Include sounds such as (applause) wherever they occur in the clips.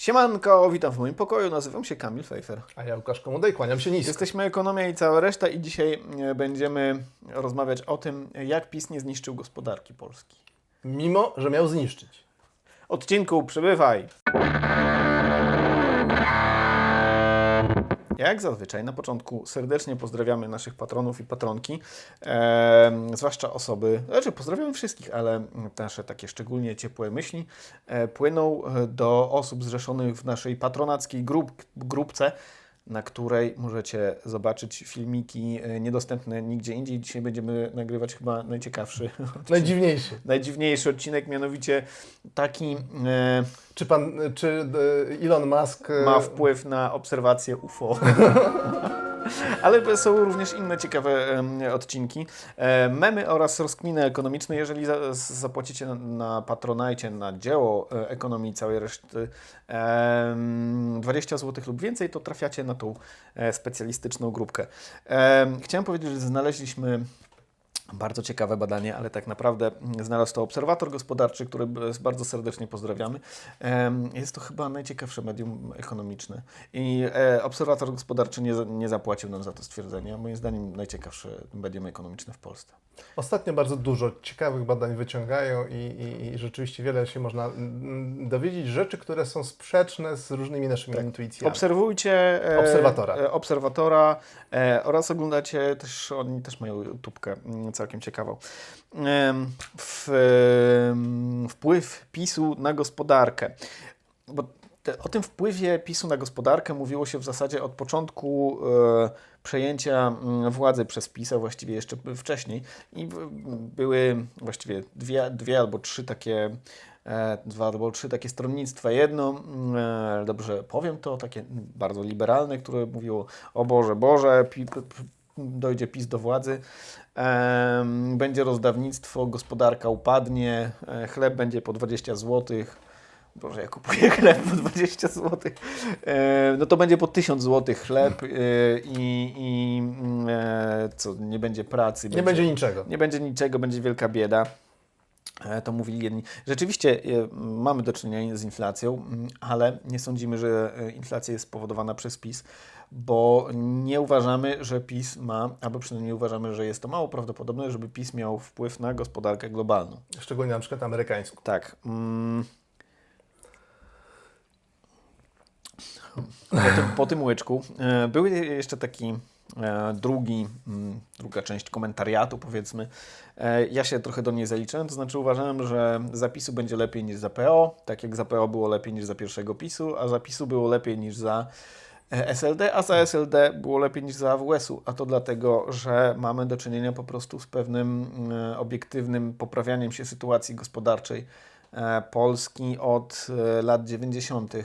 Siemanko, witam w moim pokoju, nazywam się Kamil Fejfer. A ja Łukasz Komodej, kłaniam się nisko. Jesteśmy Ekonomia i cała reszta i dzisiaj e, będziemy rozmawiać o tym, jak PiS nie zniszczył gospodarki Polski. Mimo, że miał zniszczyć. Odcinku, przybywaj! Jak zazwyczaj na początku serdecznie pozdrawiamy naszych patronów i patronki, e, zwłaszcza osoby, znaczy pozdrawiamy wszystkich, ale nasze takie szczególnie ciepłe myśli e, płyną e, do osób zrzeszonych w naszej patronackiej grup, grupce, na której możecie zobaczyć filmiki e, niedostępne nigdzie indziej. Dzisiaj będziemy nagrywać chyba najciekawszy, (laughs) Najdziwniejszy. najdziwniejszy odcinek, mianowicie taki e, Czy pan, czy e, Elon Musk e, ma wpływ na obserwację UFO. (laughs) Ale są również inne ciekawe odcinki. E, memy oraz rozkminy ekonomiczne. Jeżeli zapłacicie na, na Patronite na dzieło e, ekonomii całej reszty em, 20 zł lub więcej, to trafiacie na tą e, specjalistyczną grupkę. Em, chciałem powiedzieć, że znaleźliśmy bardzo ciekawe badanie, ale tak naprawdę znalazł to obserwator gospodarczy, który bardzo serdecznie pozdrawiamy. Jest to chyba najciekawsze medium ekonomiczne. I e, obserwator gospodarczy nie, nie zapłacił nam za to stwierdzenie. Moim zdaniem najciekawsze medium ekonomiczne w Polsce. Ostatnio bardzo dużo ciekawych badań wyciągają i, i, i rzeczywiście wiele się można mm, dowiedzieć rzeczy, które są sprzeczne z różnymi naszymi intuicjami. Obserwujcie e, Obserwatora. e, obserwatora e, oraz oglądacie też, oni też mają YouTubkę mm, całkiem ciekawą. W, wpływ PiSu na gospodarkę. Bo te, o tym wpływie PiSu na gospodarkę mówiło się w zasadzie od początku e, przejęcia mm, władzy przez PiS, a właściwie jeszcze wcześniej. I były właściwie dwie, dwie albo trzy takie e, dwa albo trzy takie stronnictwa. Jedno, mm, e, dobrze powiem to, takie bardzo liberalne, które mówiło o Boże, Boże, dojdzie PiS do władzy, będzie rozdawnictwo, gospodarka upadnie, e, chleb będzie po 20 złotych. Boże, ja kupuję (laughs) chleb po 20 zł. No to będzie po 1000 zł chleb e, i, i mm, e, co, nie będzie pracy. Nie będzie niczego. Nie będzie niczego, będzie wielka bieda. To mówili jedni. Rzeczywiście mamy do czynienia z inflacją, mm, ale nie sądzimy, że inflacja jest spowodowana przez PiS, bo nie uważamy, że PiS ma, albo przynajmniej uważamy, że jest to mało prawdopodobne, żeby PiS miał wpływ na gospodarkę globalną. Szczególnie na przykład amerykańską. Tak. Mm. Po tym, po tym łyczku e, był jeszcze taki e, drugi, mm, druga część komentariatu, powiedzmy. E, ja się trochę do niej zaliczyłem, to znaczy uważałem, że zapisu będzie lepiej niż za PO, tak jak za PO było lepiej niż za pierwszego PiSu, a za PiSu było lepiej niż za SLD, a za SLD było lepiej niż za AWS-u, a to dlatego, że mamy do czynienia po prostu z pewnym e, obiektywnym poprawianiem się sytuacji gospodarczej e, Polski od e, lat 90. E,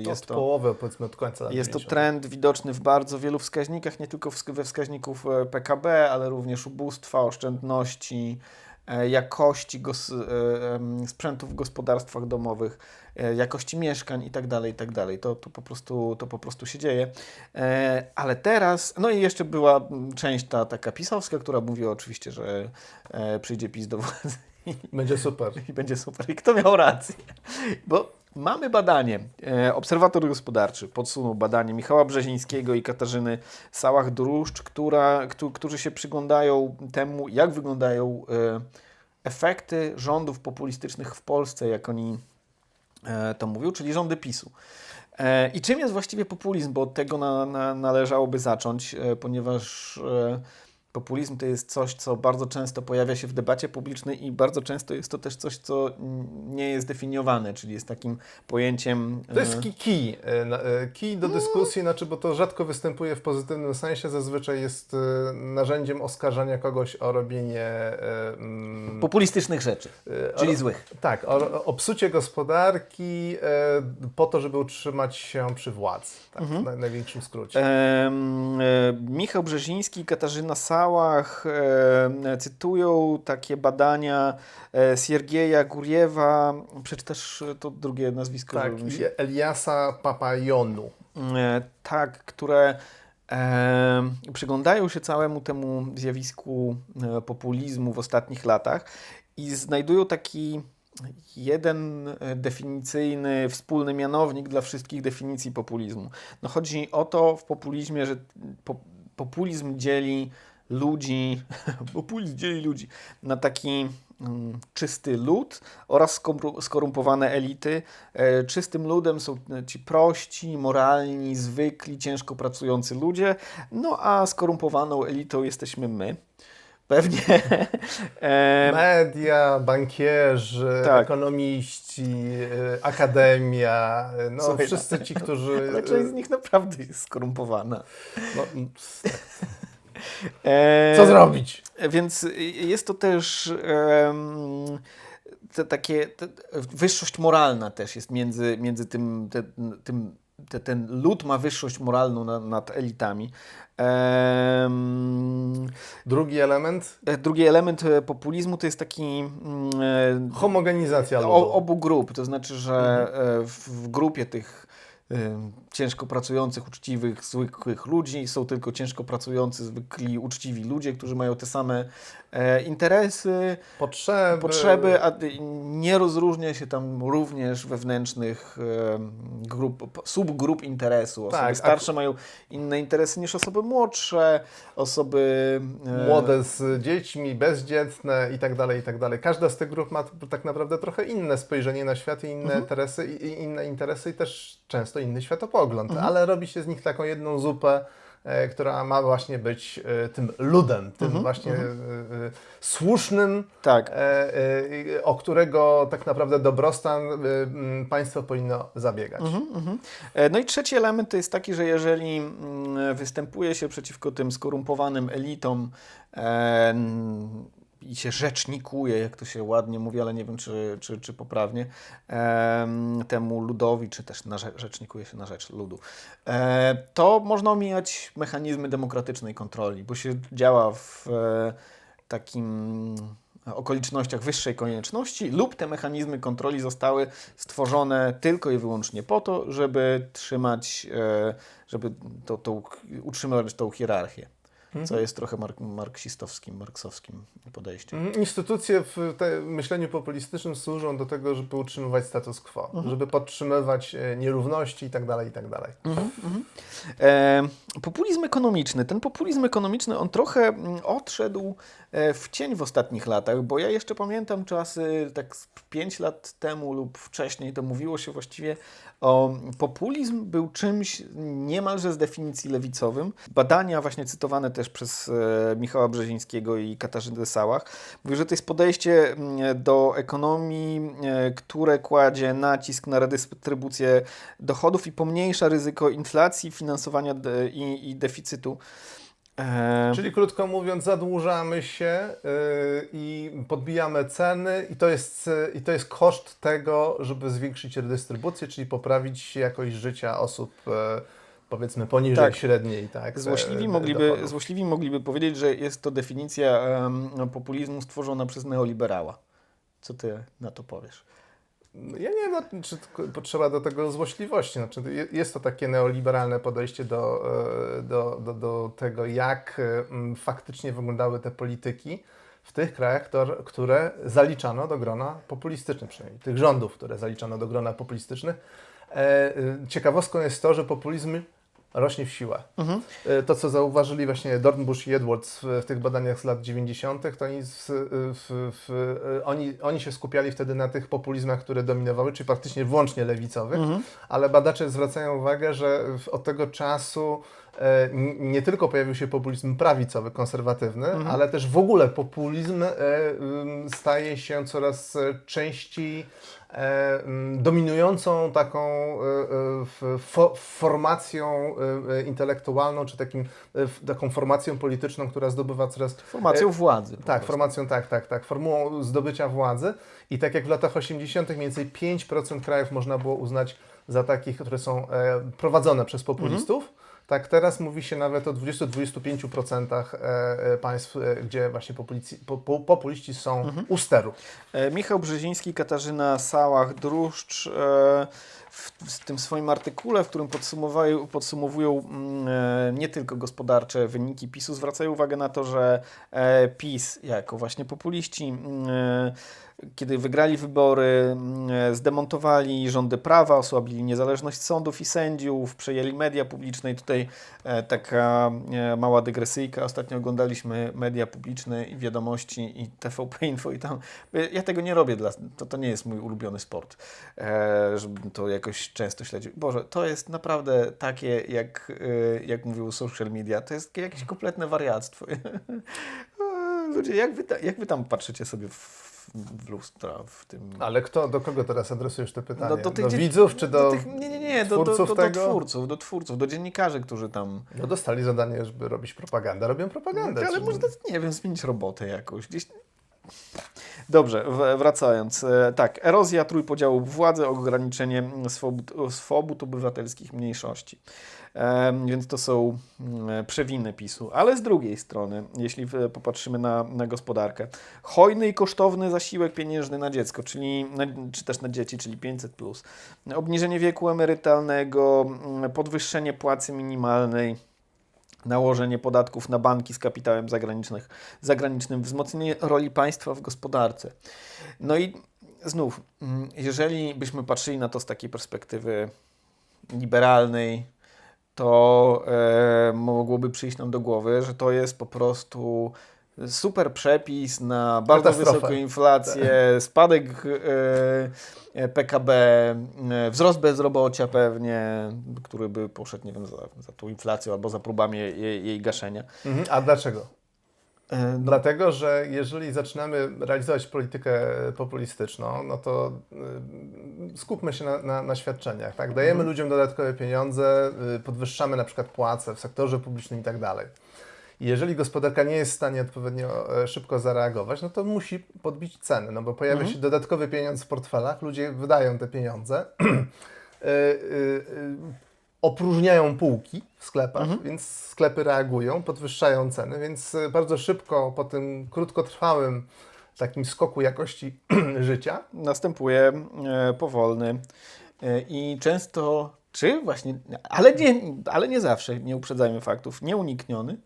Jest od to, połowy, powiedzmy od końca lat jest to 90. trend widoczny w bardzo wielu wskaźnikach, nie tylko we wskaźników e, PKB, ale również ubóstwa, oszczędności, e, jakości gos- e, sprzętu w gospodarstwach domowych, e, jakości mieszkań itd. itd. To, to, po prostu, to po prostu się dzieje. E, Ale teraz, no i jeszcze była część ta taka pisowska, która mówiła oczywiście, że e, przyjdzie PiS do władzy Będzie super. (laughs) i będzie super. I kto miał rację? Bo mamy badanie. E, Obserwator gospodarczy podsunął badanie Michała Brzezińskiego i Katarzyny Sałach-Druszcz, która, któ- którzy się przyglądają temu, jak wyglądają e, efekty rządów populistycznych w Polsce, jak oni e, to mówią, czyli rządy PiSu. I czym jest właściwie populizm? Bo od tego na, na, należałoby zacząć, ponieważ populizm to jest coś, co bardzo często pojawia się w debacie publicznej i bardzo często jest to też coś, co mm, nie jest definiowane, czyli jest takim pojęciem. To jest e, ki- kij. e, e, Kij do dyskusji, znaczy, bo to rzadko występuje w pozytywnym sensie, zazwyczaj jest narzędziem oskarżania kogoś o robienie mm, populistycznych rzeczy, e, czyli o- złych. Tak, o, o psucie gospodarki po to, żeby utrzymać się przy władzy. Tak, Mhm. w naj, największym skrócie. Em, e, Michał Brzeziński i Katarzyna Sałach e, cytują takie badania e, Siergieja Guriewa. Przeczytasz to drugie nazwisko? tak, się... Eliasa Papajonu. E, tak, które e, przyglądają się całemu temu zjawisku populizmu w ostatnich latach i znajdują taki jeden definicyjny, wspólny mianownik dla wszystkich definicji populizmu. No chodzi o to w populizmie, że po, populizm dzieli ludzi, (laughs) populizm dzieli ludzi na taki mm, czysty lud oraz skoru- skorumpowane elity. E, czystym ludem są ci prości, moralni, zwykli, ciężko pracujący ludzie, no a skorumpowaną elitą jesteśmy my. Pewnie. (laughs) E, Media, bankierzy, Tak. ekonomiści, akademia, no Słuchaj, wszyscy ci, którzy... ale (laughs) część z nich naprawdę jest skorumpowana. no, E, co zrobić? Więc jest to też em, te, takie te, wyższość moralna też jest między, między tym, te, tym te, ten lud ma wyższość moralną na, nad elitami. Em, Drugi element, e, drugi element e, populizmu to jest taki mm, e, homogenizacja ludu. o, obu grup, to znaczy, że e, w, w grupie tych e, ciężko pracujących, uczciwych, zwykłych ludzi są tylko ciężko pracujący, zwykli, uczciwi ludzie, którzy mają te same e, interesy, Potrzeby. potrzeby, a y, nie rozróżnia się tam również wewnętrznych e, grup, subgrup interesu. Osoby Tak, a- starsze mają inne interesy niż osoby młodsze, osoby e, Młode z dziećmi, bezdzietne i tak dalej, i tak dalej. Każda z tych grup ma tak naprawdę trochę inne spojrzenie na świat i inne, Mhm. interesy, i, i inne interesy i też często inny światopogląd, Mhm. ale robi się z nich taką jedną zupę, e, która ma właśnie być e, tym ludem, tym Mhm, właśnie e, e, słusznym, Tak. o którego tak naprawdę dobrostan państwo powinno zabiegać. Mhm, mhm. No i trzeci element to jest taki, że jeżeli występuje się przeciwko tym skorumpowanym elitom i się rzecznikuje, jak to się ładnie mówi, ale nie wiem, czy, czy, czy poprawnie, em, temu ludowi, czy też na, rze- rzecznikuje się na rzecz ludu, e, to można omijać mechanizmy demokratycznej kontroli, bo się działa w e, takim okolicznościach wyższej konieczności lub te mechanizmy kontroli zostały stworzone tylko i wyłącznie po to, żeby trzymać, e, żeby to, to, utrzymywać tą hierarchię, co jest trochę mark marksistowskim, marksowskim podejściem. Mhm. Instytucje w myśleniu populistycznym służą do tego, żeby utrzymywać status quo, żeby podtrzymywać e, nierówności i tak dalej, i tak dalej. E, populizm ekonomiczny. Ten populizm ekonomiczny, on trochę mm, odszedł e, w cień w ostatnich latach, bo ja jeszcze pamiętam czasy, tak 5 lat temu lub wcześniej, to mówiło się właściwie o populizm był czymś niemalże z definicji lewicowym. Badania właśnie cytowane też przez e, Michała Brzezińskiego i Katarzynę Sałach mówią, że to jest podejście mm, do ekonomii, e, które kładzie nacisk na redystrybucję dochodów i pomniejsza ryzyko inflacji, finansowania i, i deficytu. E, Czyli krótko mówiąc, zadłużamy się i podbijamy ceny i to, jest, i to jest koszt tego, żeby zwiększyć redystrybucję, czyli poprawić jakość życia osób powiedzmy poniżej Tak. średniej. Tak, Złośliwi e, mogliby, dochodów. złośliwi mogliby powiedzieć, że jest to definicja em, populizmu stworzona przez neoliberała. Co ty na to powiesz? Ja nie wiem, no, czy potrzeba do tego złośliwości. Znaczy, je- jest to takie neoliberalne podejście do, e, do, do, do tego, jak e, faktycznie wyglądały te polityki w tych krajach, które zaliczano do grona populistycznych, przynajmniej tych rządów, które zaliczano do grona populistycznych. Ciekawostką jest to, że populizm rośnie w siłę. Mhm. E, To, co zauważyli właśnie Dornbusch i Edwards w, w tych badaniach z lat 90., to oni, z, w, w, oni, oni się skupiali wtedy na tych populizmach, które dominowały, czyli praktycznie wyłącznie lewicowych, Mhm. ale badacze zwracają uwagę, że od tego czasu e, nie tylko pojawił się populizm prawicowy, konserwatywny, ale też w ogóle populizm e, staje się coraz e, częściej e, dominującą taką e, e, fo, formacją e, e, intelektualną, czy takim, e, taką formacją polityczną, która zdobywa coraz Formacją władzy. tak, formacją, tak, tak, tak. Formułą zdobycia władzy. I tak jak w latach 80. mniej więcej 5% krajów można było uznać za takich, które są e, prowadzone przez populistów. Tak, teraz mówi się nawet o 20-25% e, e, państw, e, gdzie właśnie populici, po, po, populiści są u steru. Michał Brzeziński, Katarzyna Sałach, Druszcz e, w, tym swoim artykule, w którym podsumowują, podsumowują mm, e, nie tylko gospodarcze wyniki PiSu, zwracają uwagę na to, że e, PiS jako właśnie populiści mm, e, kiedy wygrali wybory, mm, zdemontowali rządy prawa, osłabili niezależność sądów i sędziów, przejęli media publiczne i tutaj taka mała dygresyjka. Ostatnio oglądaliśmy media publiczne i wiadomości i TVP Info i tam, ja tego nie robię, dla, to, to nie jest mój ulubiony sport, żebym to jakoś często śledził. Boże, to jest naprawdę takie, jak, e, jak mówił social media, to jest jakieś kompletne wariactwo. (laughs) Ludzie, jak wy, ta- jak wy tam patrzycie sobie w, w lustra, w tym... Ale kto, do kogo teraz adresujesz te pytanie? No, do tych do widzów czy do... tych, nie, nie, nie, do, do, do, twórców do, tego? twórców, do twórców, do dziennikarzy, którzy tam... No dostali zadanie, żeby robić propagandę. Robią propagandę. ale Czy- można, nie wiem, zmienić robotę jakąś. Gdzieś... Dobrze, wracając. E, Tak, erozja trójpodziału władzy, ograniczenie swobód, swobód obywatelskich mniejszości. Więc to są mm, przewiny PiSu. Ale z drugiej strony, jeśli popatrzymy na, na gospodarkę, hojny i kosztowny zasiłek pieniężny na dziecko, czyli czy też na dzieci, czyli 500+, plus, obniżenie wieku emerytalnego, mm, podwyższenie płacy minimalnej, nałożenie podatków na banki z kapitałem zagranicznych, zagranicznym, wzmocnienie roli państwa w gospodarce. No i znów, mm, jeżeli byśmy patrzyli na to z takiej perspektywy liberalnej, to e, mogłoby przyjść nam do głowy, że to jest po prostu super przepis na bardzo wysoką inflację, spadek e, e, PKB, e, wzrost bezrobocia pewnie, który by poszedł, nie wiem, za, za tą inflacją albo za próbami jej, jej gaszenia. Mhm. A dlaczego? E, no, Dlatego, że jeżeli zaczynamy realizować politykę populistyczną, no to y, skupmy się na, na, na świadczeniach. Tak? Dajemy Mhm. ludziom dodatkowe pieniądze, y, podwyższamy na przykład płace w sektorze publicznym i tak dalej. I Jeżeli gospodarka nie jest w stanie odpowiednio e, szybko zareagować, no to musi podbić ceny, no bo pojawia Mhm. się dodatkowy pieniądz w portfelach, ludzie wydają te pieniądze, y, y, y, opróżniają półki w sklepach, Mhm. więc sklepy reagują, podwyższają ceny, więc y, bardzo szybko po tym krótkotrwałym takim skoku jakości (clears throat) życia następuje e, powolny e, i często, czy właśnie, ale nie, ale nie zawsze, nie uprzedzajmy faktów, nieunikniony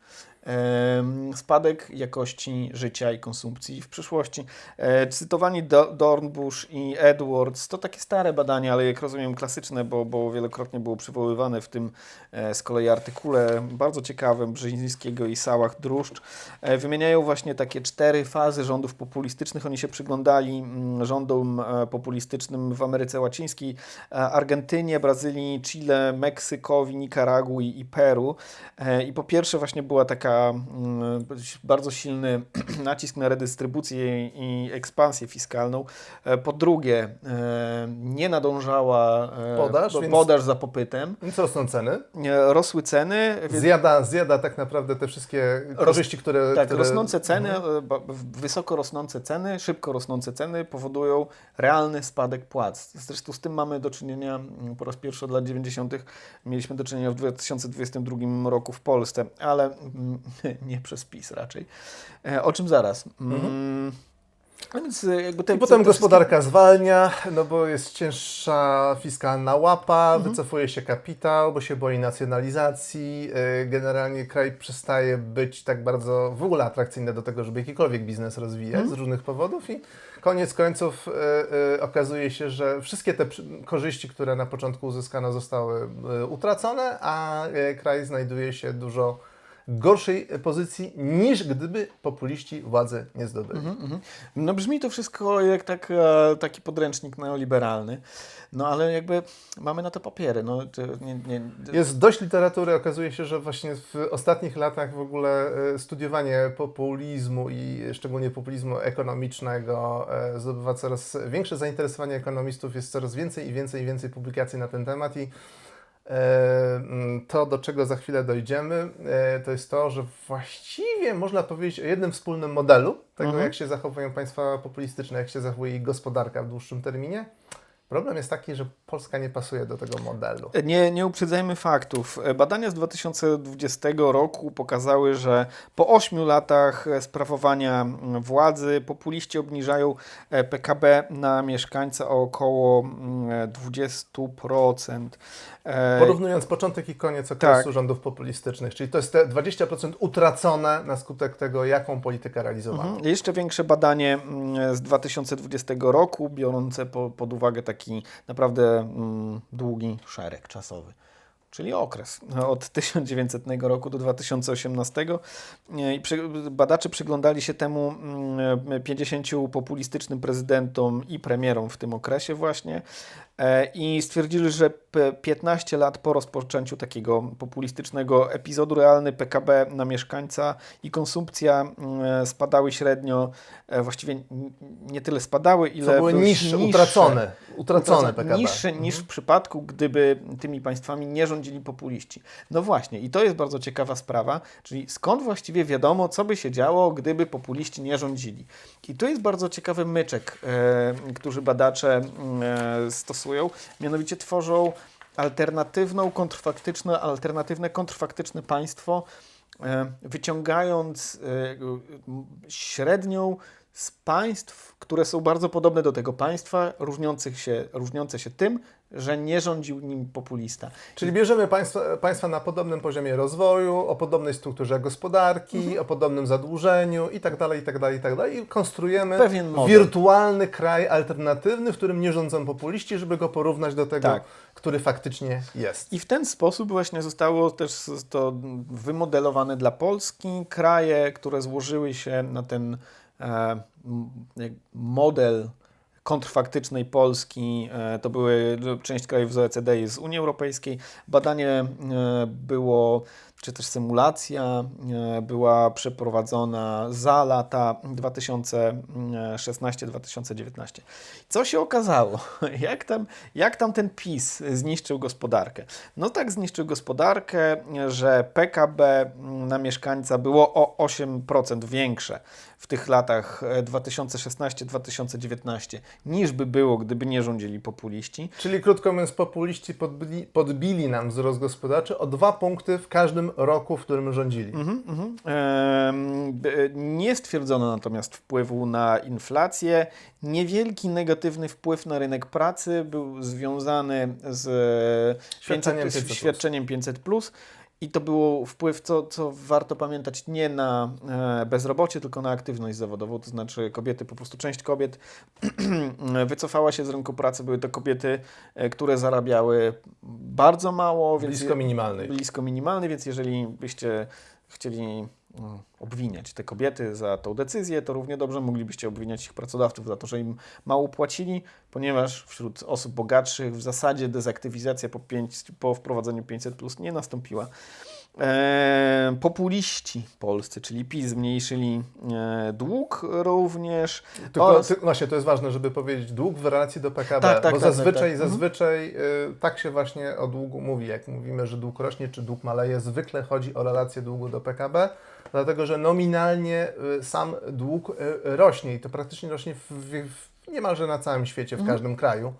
spadek jakości życia i konsumpcji w przyszłości. E, Cytowani Do- Dornbush i Edwards to takie stare badania, ale jak rozumiem klasyczne, bo, bo wielokrotnie było przywoływane w tym e, z kolei artykule bardzo ciekawym Brzezińskiego i Sałach Druszcz. E, Wymieniają właśnie takie cztery fazy rządów populistycznych. Oni się przyglądali mm, rządom populistycznym w Ameryce Łacińskiej, Argentynie, Brazylii, Chile, Meksykowi, Nikaragui i Peru. I po pierwsze właśnie była taka mm, bardzo silny (clears throat) nacisk na redystrybucję i ekspansję fiskalną. E, Po drugie, e, nie nadążała e, Podaż, po- podaż za popytem. więc rosną ceny. Rosły ceny, więc Zjada, zjada tak naprawdę te wszystkie korzyści, które... tak, które... rosnące ceny, Mhm. ba- w- wysoko rosnące ceny, szybko rosnące ceny powodują realny spadek płac. Zresztą z tym mamy do czynienia mm, po raz pierwszy od lat 90. Mieliśmy do czynienia w 2022 roku w Polsce, ale mm, (laughs) nie przez PiS raczej. E, O czym zaraz. Mm, A więc e, jakby te, I potem te gospodarka zwalnia, no bo jest cięższa fiskalna łapa, Mhm. wycofuje się kapitał, bo się boi nacjonalizacji. Yy, Generalnie kraj przestaje być tak bardzo w ogóle atrakcyjny do tego, żeby jakikolwiek biznes rozwijać Mhm. z różnych powodów i koniec końców yy, yy, okazuje się, że wszystkie te korzyści, które na początku uzyskano zostały yy, utracone, a kraj znajduje się dużo gorszej pozycji niż gdyby populiści władzy nie zdobyli. Mhm. No brzmi to wszystko jak tak, e, taki podręcznik neoliberalny, no ale jakby mamy na to papiery. No, nie, nie, Jest dość literatury. Okazuje się, że właśnie w ostatnich latach w ogóle e, studiowanie populizmu i szczególnie populizmu ekonomicznego e, zdobywa coraz większe zainteresowanie ekonomistów. Jest coraz więcej i więcej i więcej publikacji na ten temat i mm, to, do czego za chwilę dojdziemy, e, to jest to, że właściwie można powiedzieć o jednym wspólnym modelu tego, Mhm. jak się zachowują państwa populistyczne, jak się zachowuje ich gospodarka w dłuższym terminie. Problem jest taki, że Polska nie pasuje do tego modelu. Nie, nie uprzedzajmy faktów. Badania z 2020 roku pokazały, że po 8 latach sprawowania władzy populiści obniżają e, PKB na mieszkańca o około mm, 20%. E, Porównując początek i koniec okresu Tak. rządów populistycznych, czyli to jest te 20% utracone na skutek tego, jaką politykę realizowano. Mhm. Jeszcze większe badanie mm, z 2020 roku, biorące po, pod uwagę taki naprawdę mm, długi szereg czasowy, czyli okres. Od (laughs) 1900 roku do 2018. Nie, I badacze przyglądali się temu mm, 50 populistycznym prezydentom i premierom w tym okresie właśnie i stwierdzili, że p- 15 lat po rozpoczęciu takiego populistycznego epizodu realny PKB na mieszkańca i konsumpcja mm, spadały średnio, e, właściwie nie tyle spadały, ile były były niższe, utracone, utracone PKB. Niższe niż w przypadku, gdyby tymi państwami nie rządzili populiści. No właśnie, i to jest bardzo ciekawa sprawa, czyli skąd właściwie wiadomo, co by się działo, gdyby populiści nie rządzili. I tu jest bardzo ciekawy myczek, e, który badacze e, stosują, mianowicie tworzą alternatywną, kontrfaktyczne, alternatywne, kontrfaktyczne państwo, e, wyciągając e, średnią z państw, które są bardzo podobne do tego państwa, różniących się, różniące się tym, że nie rządził nim populista. Czyli bierzemy państwa, państwa na podobnym poziomie rozwoju, o podobnej strukturze gospodarki, Mhm. o podobnym zadłużeniu i tak dalej, i tak dalej, i tak dalej. I konstruujemy wirtualny kraj alternatywny, w którym nie rządzą populiści, żeby go porównać do tego, Tak. który faktycznie jest. I w ten sposób właśnie zostało też to wymodelowane dla Polski. Kraje, które złożyły się na ten e, model kontrfaktycznej Polski, e, to były część krajów z OECD i z Unii Europejskiej. Badanie e, było, czy też symulacja e, była przeprowadzona za lata 2016-2019. Co się okazało? (laughs) Jak tam, jak tam ten PiS zniszczył gospodarkę? No tak zniszczył gospodarkę, że PKB na mieszkańca było o 8% większe w tych latach e, 2016-2019 niż by było, gdyby nie rządzili populiści. Czyli krótko mówiąc, populiści podbili, podbili nam wzrost gospodarczy o dwa punkty w każdym roku, w którym rządzili. Mhm. Em, b- Nie stwierdzono natomiast wpływu na inflację. Niewielki negatywny wpływ na rynek pracy był związany z Świadczeniem 500, 500+. świadczeniem 500+. I to był wpływ, co, co warto pamiętać, nie na e, bezrobocie, tylko na aktywność zawodową. To znaczy kobiety, po prostu część kobiet (clears throat) wycofała się z rynku pracy. Były to kobiety, e, które zarabiały bardzo mało. Więc Blisko minimalnej. blisko minimalny, więc jeżeli byście chcieli obwiniać te kobiety za tą decyzję, to równie dobrze moglibyście obwiniać ich pracodawców za to, że im mało płacili, ponieważ wśród osób bogatszych w zasadzie dezaktywizacja po, pięć, po wprowadzeniu 500 plus nie nastąpiła. E, populiści polscy, czyli PiS, zmniejszyli e, dług również. Tylko, oraz- ty, właśnie to jest ważne, żeby powiedzieć dług w relacji do PKB, Tak, tak, bo tak, zazwyczaj, tak, tak. zazwyczaj y, tak się właśnie o długu mówi, jak mówimy, że dług rośnie czy dług maleje, zwykle chodzi o relację długu do PKB, dlatego że nominalnie y, sam dług y, rośnie i to praktycznie rośnie w, w, w niemalże na całym świecie, w każdym kraju,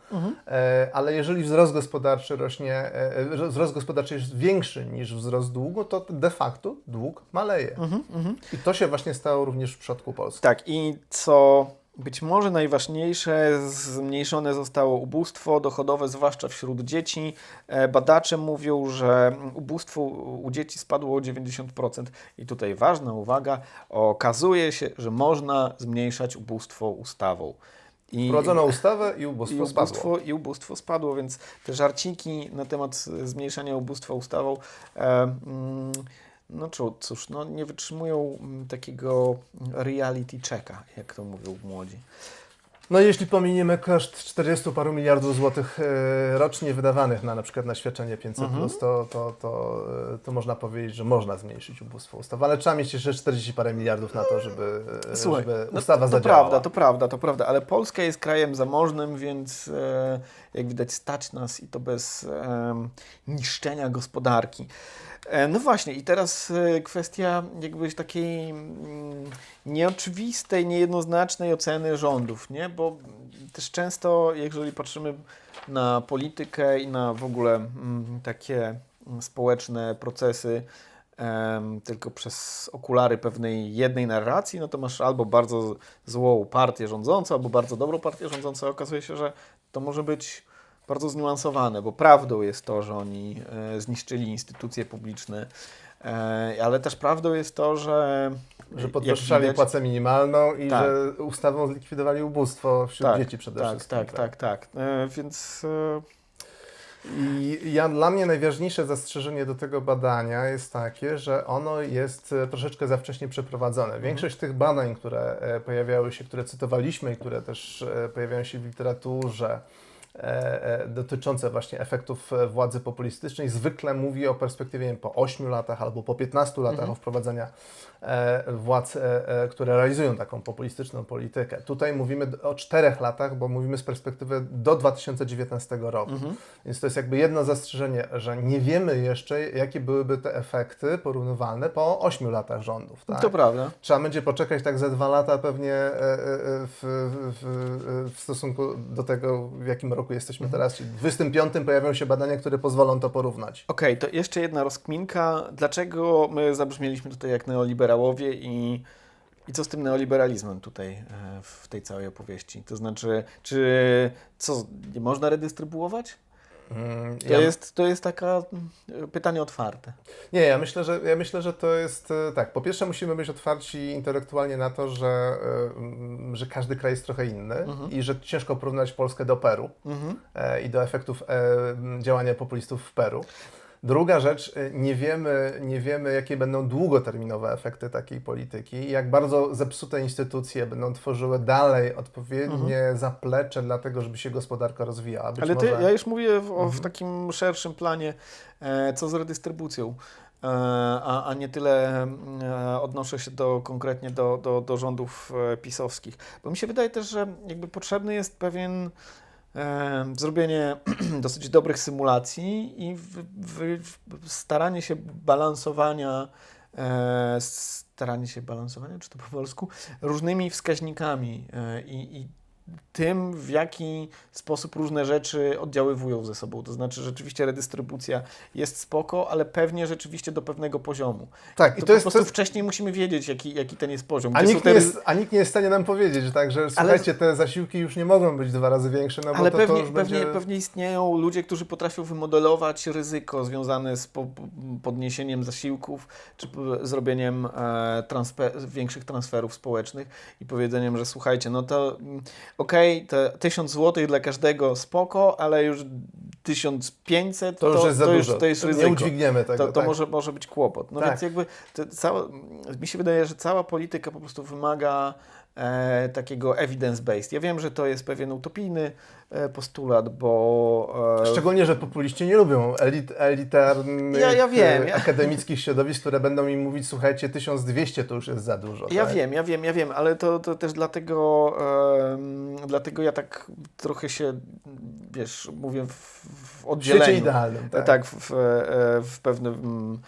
e, ale jeżeli wzrost gospodarczy rośnie, e, e, wzrost gospodarczy jest większy niż wzrost długu, to de facto dług maleje. I to się właśnie stało również w przypadku Polski. Tak, i co być może najważniejsze, zmniejszone zostało ubóstwo dochodowe, zwłaszcza wśród dzieci. E, Badacze mówią, że ubóstwo u dzieci spadło o 90%. I tutaj ważna uwaga, okazuje się, że można zmniejszać ubóstwo ustawą. I Wprowadzono ustawę i i ubóstwo spadło. ubóstwo, I ubóstwo spadło, więc te żarciki na temat zmniejszania ubóstwa ustawą, e, mm, no cóż, no nie wytrzymują mm, takiego reality checka, jak to mówią młodzi. No jeśli pominiemy koszt 40 paru miliardów złotych e, rocznie wydawanych na na przykład na świadczenie 500, Mhm. to, to, to, e, to można powiedzieć, że można zmniejszyć ubóstwo ustawy, ale trzeba mieć jeszcze 40 parę miliardów na to, żeby, e, Słuchaj, żeby no ustawa to, to zadziałała. prawda, to prawda, to prawda, ale Polska jest krajem zamożnym, więc jak widać stać nas i to bez niszczenia gospodarki. E, No właśnie, i teraz e, kwestia jakbyś takiej mm, nieoczywistej, niejednoznacznej oceny rządów, nie? Bo też często, jeżeli patrzymy na politykę i na w ogóle mm, takie mm, społeczne procesy tylko przez okulary pewnej jednej narracji, no to masz albo bardzo złą partię rządzącą, albo bardzo dobrą partię rządzącą. Okazuje się, że to może być bardzo zniuansowane, bo prawdą jest to, że oni e, zniszczyli instytucje publiczne, e, ale też prawdą jest to, że Że podwyższali widać- płacę minimalną i Tak. że ustawą zlikwidowali ubóstwo wśród tak, dzieci przede tak, wszystkim. tak, tak, tak, E, Więc I ja, dla mnie najważniejsze zastrzeżenie do tego badania jest takie, że ono jest troszeczkę za wcześnie przeprowadzone. Mhm. Większość tych badań, które pojawiały się, które cytowaliśmy i które też pojawiają się w literaturze, dotyczące właśnie efektów e, władzy populistycznej, zwykle mówi o perspektywie wiem, po 8 latach albo po 15 latach Mhm. wprowadzenia e, władz, e, e, które realizują taką populistyczną politykę. Tutaj mówimy o 4 latach, bo mówimy z perspektywy do 2019 roku. mhm. Więc to jest jakby jedno zastrzeżenie, że nie wiemy jeszcze, jakie byłyby te efekty porównywalne po 8 latach rządów. Tak? to prawda. Trzeba będzie poczekać tak ze dwa lata pewnie e, e, e, w, w, w stosunku do tego, w jakim roku jesteśmy Mhm. teraz. W 25 pojawią się badania, które pozwolą to porównać. Okej, to jeszcze jedna rozkminka. Dlaczego my zabrzmieliśmy tutaj jak neoliberałowie i, i co z tym neoliberalizmem tutaj e, w tej całej opowieści? To znaczy, czy co, nie można redystrybuować? Mm, To, ja- jest, to jest taka mm, pytanie otwarte. Nie, ja myślę, że, ja myślę, że to jest e, tak. Po pierwsze, musimy być otwarci intelektualnie na to, że, e, że każdy kraj jest trochę inny Mhm. i że ciężko porównać Polskę do Peru. Mhm. i do efektów działania populistów w Peru. Druga rzecz, e, nie wiemy, nie wiemy, jakie będą długoterminowe efekty takiej polityki, jak bardzo zepsute instytucje będą tworzyły dalej odpowiednie zaplecze dla tego, żeby się gospodarka rozwijała. Być Ale ty, może... ja już mówię w, o, w Mhm. takim szerszym planie, e, co z redystrybucją, e, a, a nie tyle e, odnoszę się do, konkretnie do, do, do rządów e, pisowskich. Bo mi się wydaje też, że jakby potrzebny jest pewien zrobienie (clears throat) dosyć dobrych symulacji i w, w, w staranie się balansowania e, staranie się balansowania, czy to po polsku, różnymi wskaźnikami e, i, i tym, w jaki sposób różne rzeczy oddziaływują ze sobą. To znaczy, rzeczywiście redystrybucja jest spoko, ale pewnie rzeczywiście do pewnego poziomu. tak, To, i to po jest, prostu to jest wcześniej musimy wiedzieć, jaki, jaki ten jest poziom. a, nikt te nie jest, a nikt nie jest w stanie nam powiedzieć, że tak, że słuchajcie, te zasiłki już nie mogą być dwa razy większe, no bo Ale to, pewnie, to pewnie, będzie... pewnie istnieją ludzie, którzy potrafią wymodelować ryzyko związane z po, podniesieniem zasiłków, czy zrobieniem e, transfer, większych transferów społecznych i powiedzeniem, że słuchajcie, no to okej, te 1000 zł dla każdego spoko, ale już 1500 To już jest za to dużo. to jest nie ryzyko. udźwigniemy tego. To, to tak. może, może być kłopot. No Tak. więc jakby to cała, mi się wydaje, że cała polityka po prostu wymaga e, takiego evidence-based. Ja wiem, że to jest pewien utopijny e, postulat, bo... E, Szczególnie, że populiści nie lubią elit, elitarnych, Ja- ja wiem, e, ja- akademickich środowisk, które będą im mówić, słuchajcie, 1200 to już jest za dużo. Ja tak? wiem, ja wiem, ja wiem, ale to, to też dlatego, em, dlatego ja tak trochę się, wiesz, mówię w, w W oddzieleniu. świecie idealnym, tak. Tak, w, w, e, w pewnym,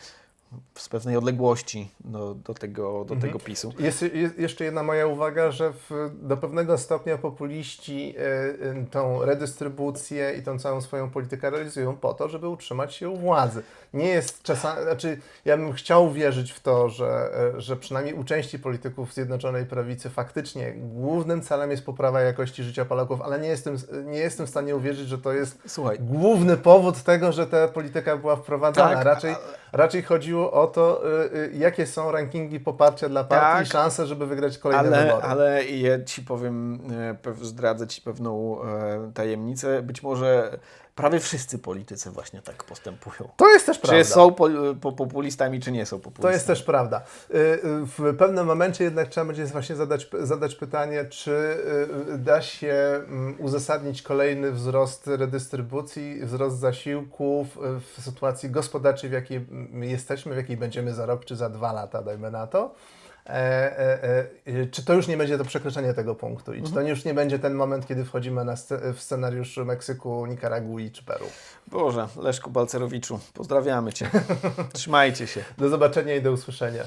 z pewnej odległości do, do, tego, do Mhm. tego PiSu. Jest, jest jeszcze jedna moja uwaga, że w, do pewnego stopnia populiści e, tą redystrybucję i tą całą swoją politykę realizują po to, żeby utrzymać się u władzy. Nie jest czasami, znaczy ja bym chciał wierzyć w to, że, e, że przynajmniej u części polityków Zjednoczonej Prawicy faktycznie głównym celem jest poprawa jakości życia Polaków, ale nie jestem, nie jestem w stanie uwierzyć, że to jest Słuchaj, główny powód tego, że ta polityka była wprowadzana. Tak, raczej, a- raczej chodziło o to, y, y, jakie są rankingi poparcia dla partii Tak. i szanse, żeby wygrać kolejne ale, wybory. ale ja ci powiem, pew- zdradzę ci pewną e, tajemnicę. Być może prawie wszyscy politycy właśnie tak postępują. To jest też prawda. Czy są po, po, populistami, czy nie są populistami. To jest też prawda. Y, y, W pewnym momencie jednak trzeba będzie właśnie zadać, zadać pytanie, czy y, da się mm, uzasadnić kolejny wzrost redystrybucji, wzrost zasiłków w sytuacji gospodarczej, w jakiej mm, jesteśmy, w jakiej będziemy za rok czy za dwa lata, dajmy na to. E, e, e, czy to już nie będzie to przekroczenie tego punktu i czy to już nie będzie ten moment, kiedy wchodzimy na sce- w scenariusz Meksyku, Nikaragui czy Peru. Boże, Leszku Balcerowiczu, pozdrawiamy Cię. (laughs) Trzymajcie się. Do zobaczenia i do usłyszenia.